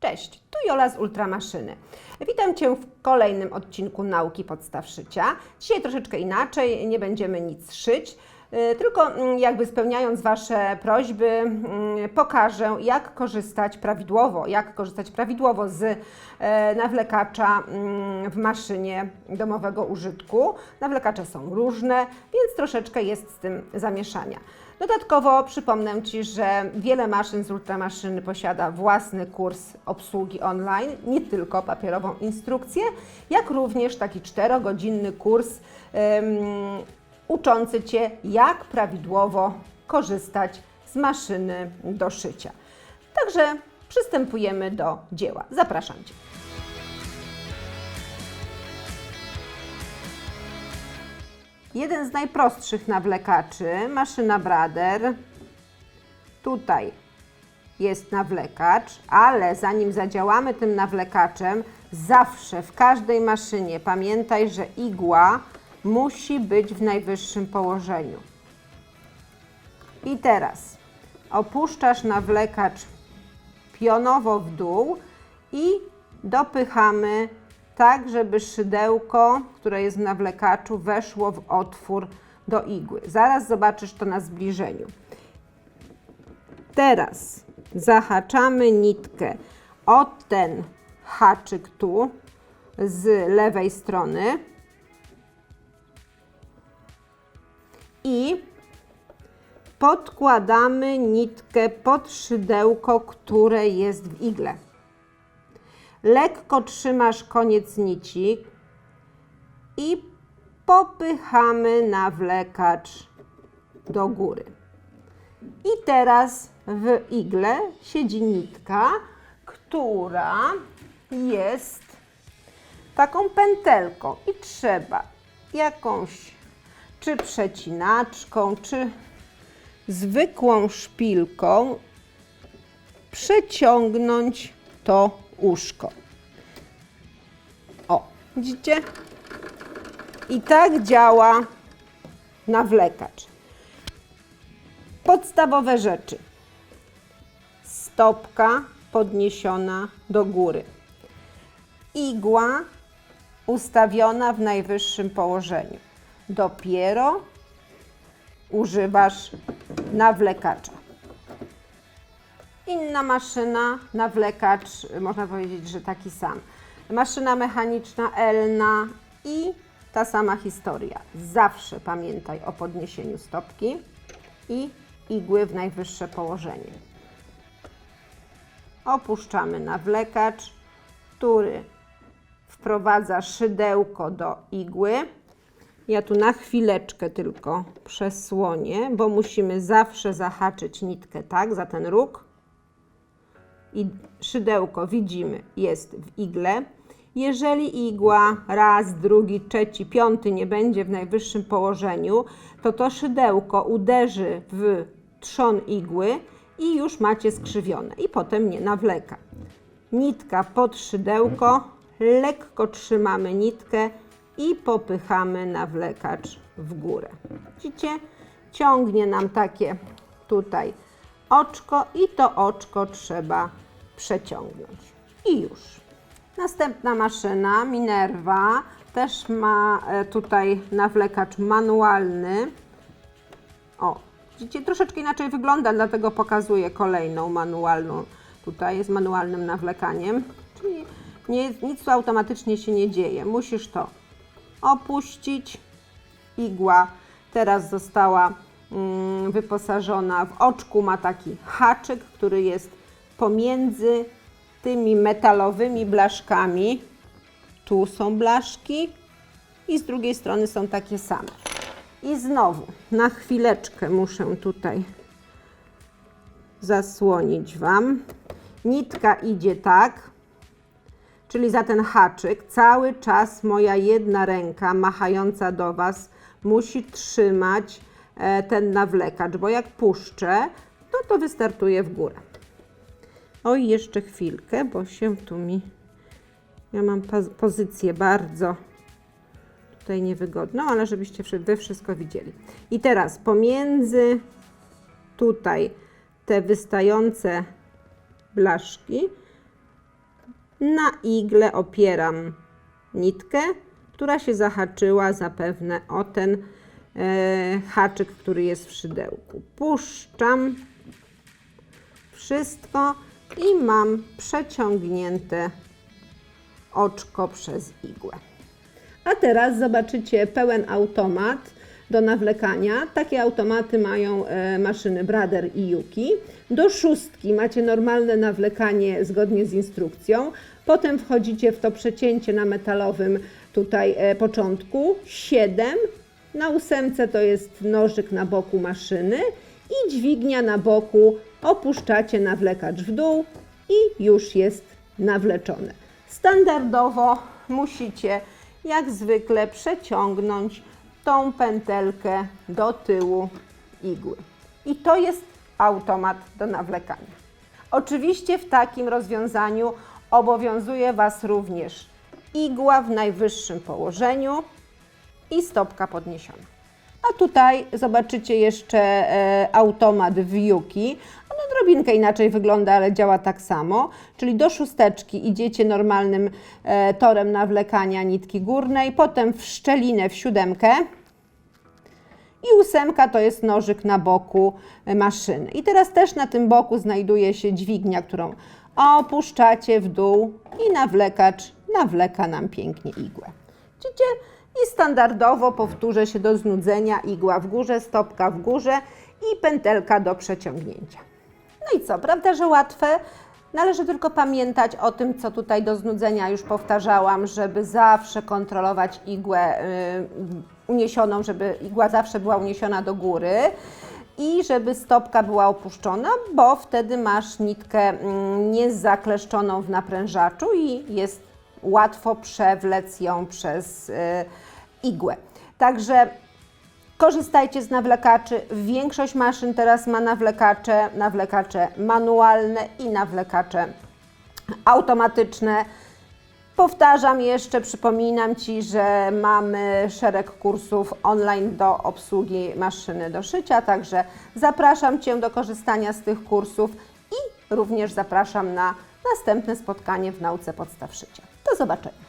Cześć, tu Jola z Ultramaszyny. Witam Cię w kolejnym odcinku Nauki Podstaw Szycia. Dzisiaj troszeczkę inaczej, nie będziemy nic szyć, y, tylko mm, jakby spełniając Wasze prośby, mm, pokażę jak korzystać prawidłowo, jak korzystać prawidłowo z e, nawlekacza mm, w maszynie domowego użytku. Nawlekacze są różne, więc troszeczkę jest z tym zamieszania. Dodatkowo przypomnę Ci, że wiele maszyn z Ultramaszyny posiada własny kurs obsługi online, nie tylko papierową instrukcję, jak również taki czterogodzinny kurs em, uczący Cię, jak prawidłowo korzystać z maszyny do szycia. Także przystępujemy do dzieła. Zapraszam Cię. Jeden z najprostszych nawlekaczy, maszyna Brader. Tutaj jest nawlekacz, ale zanim zadziałamy tym nawlekaczem, zawsze w każdej maszynie pamiętaj, że igła musi być w najwyższym położeniu. I teraz opuszczasz nawlekacz pionowo w dół i dopychamy tak, żeby szydełko, które jest w nawlekaczu, weszło w otwór do igły. Zaraz zobaczysz to na zbliżeniu. Teraz zahaczamy nitkę o ten haczyk tu z lewej strony i podkładamy nitkę pod szydełko, które jest w igle. Lekko trzymasz koniec nici i popychamy nawlekacz do góry. I teraz w igle siedzi nitka, która jest taką pętelką i trzeba jakąś czy przecinaczką, czy zwykłą szpilką przeciągnąć to uszko. O, widzicie? I tak działa nawlekacz. Podstawowe rzeczy. Stopka podniesiona do góry. Igła ustawiona w najwyższym położeniu. Dopiero używasz nawlekacza. Inna maszyna, nawlekacz, można powiedzieć, że taki sam. Maszyna mechaniczna Elna i ta sama historia. Zawsze pamiętaj o podniesieniu stopki i igły w najwyższe położenie. Opuszczamy nawlekacz, który wprowadza szydełko do igły. Ja tu na chwileczkę tylko przesłonię, bo musimy zawsze zahaczyć nitkę tak za ten róg i szydełko widzimy jest w igle. Jeżeli igła raz, drugi, trzeci, piąty nie będzie w najwyższym położeniu, to to szydełko uderzy w trzon igły i już macie skrzywione i potem nie nawleka. Nitka pod szydełko, lekko trzymamy nitkę i popychamy nawlekacz w górę. Widzicie? Ciągnie nam takie tutaj oczko i to oczko trzeba przeciągnąć. I już. Następna maszyna, Minerva, też ma e, tutaj nawlekacz manualny. O, widzicie, troszeczkę inaczej wygląda, dlatego pokazuję kolejną manualną. Tutaj jest manualnym nawlekaniem, czyli nie, nic tu automatycznie się nie dzieje. Musisz to opuścić. Igła teraz została wyposażona w oczku, ma taki haczyk, który jest pomiędzy tymi metalowymi blaszkami. Tu są blaszki i z drugiej strony są takie same. I znowu na chwileczkę muszę tutaj zasłonić Wam. Nitka idzie tak, czyli za ten haczyk. Cały czas moja jedna ręka machająca do Was musi trzymać ten nawlekacz, bo jak puszczę, no to wystartuje w górę. Oj, jeszcze chwilkę, bo się tu mi. Ja mam pozycję bardzo tutaj niewygodną, ale żebyście wy wszystko widzieli. I teraz pomiędzy tutaj te wystające blaszki na igle opieram nitkę, która się zahaczyła zapewne o ten e, haczyk, który jest w szydełku. Puszczam wszystko i mam przeciągnięte oczko przez igłę. A teraz zobaczycie pełen automat do nawlekania. Takie automaty mają e, maszyny Brother i Yuki. Do szóstki macie normalne nawlekanie zgodnie z instrukcją. Potem wchodzicie w to przecięcie na metalowym tutaj e, początku. 7. Na ósemce to jest nożyk na boku maszyny i dźwignia na boku. Opuszczacie nawlekacz w dół i już jest nawleczone. Standardowo musicie jak zwykle przeciągnąć tą pętelkę do tyłu igły. I to jest automat do nawlekania. Oczywiście w takim rozwiązaniu obowiązuje Was również igła w najwyższym położeniu i stopka podniesiona. A tutaj zobaczycie jeszcze e, automat w Yuki. On odrobinkę inaczej wygląda, ale działa tak samo. Czyli do szósteczki idziecie normalnym e, torem nawlekania nitki górnej, potem w szczelinę w siódemkę i ósemka to jest nożyk na boku e, maszyny. I teraz też na tym boku znajduje się dźwignia, którą opuszczacie w dół i nawlekacz nawleka nam pięknie igłę. Widzicie? I standardowo powtórzę się do znudzenia igła w górze, stopka w górze i pętelka do przeciągnięcia. No i co, prawda, że łatwe? Należy tylko pamiętać o tym, co tutaj do znudzenia już powtarzałam, żeby zawsze kontrolować igłę y, uniesioną, żeby igła zawsze była uniesiona do góry i żeby stopka była opuszczona, bo wtedy masz nitkę mm, niezakleszczoną w naprężaczu i jest łatwo przewlec ją przez y, igłę. Także Korzystajcie z nawlekaczy. Większość maszyn teraz ma nawlekacze, nawlekacze manualne i nawlekacze automatyczne. Powtarzam jeszcze, przypominam Ci, że mamy szereg kursów online do obsługi maszyny do szycia, także zapraszam Cię do korzystania z tych kursów i również zapraszam na następne spotkanie w nauce podstaw szycia. Zobaczenia.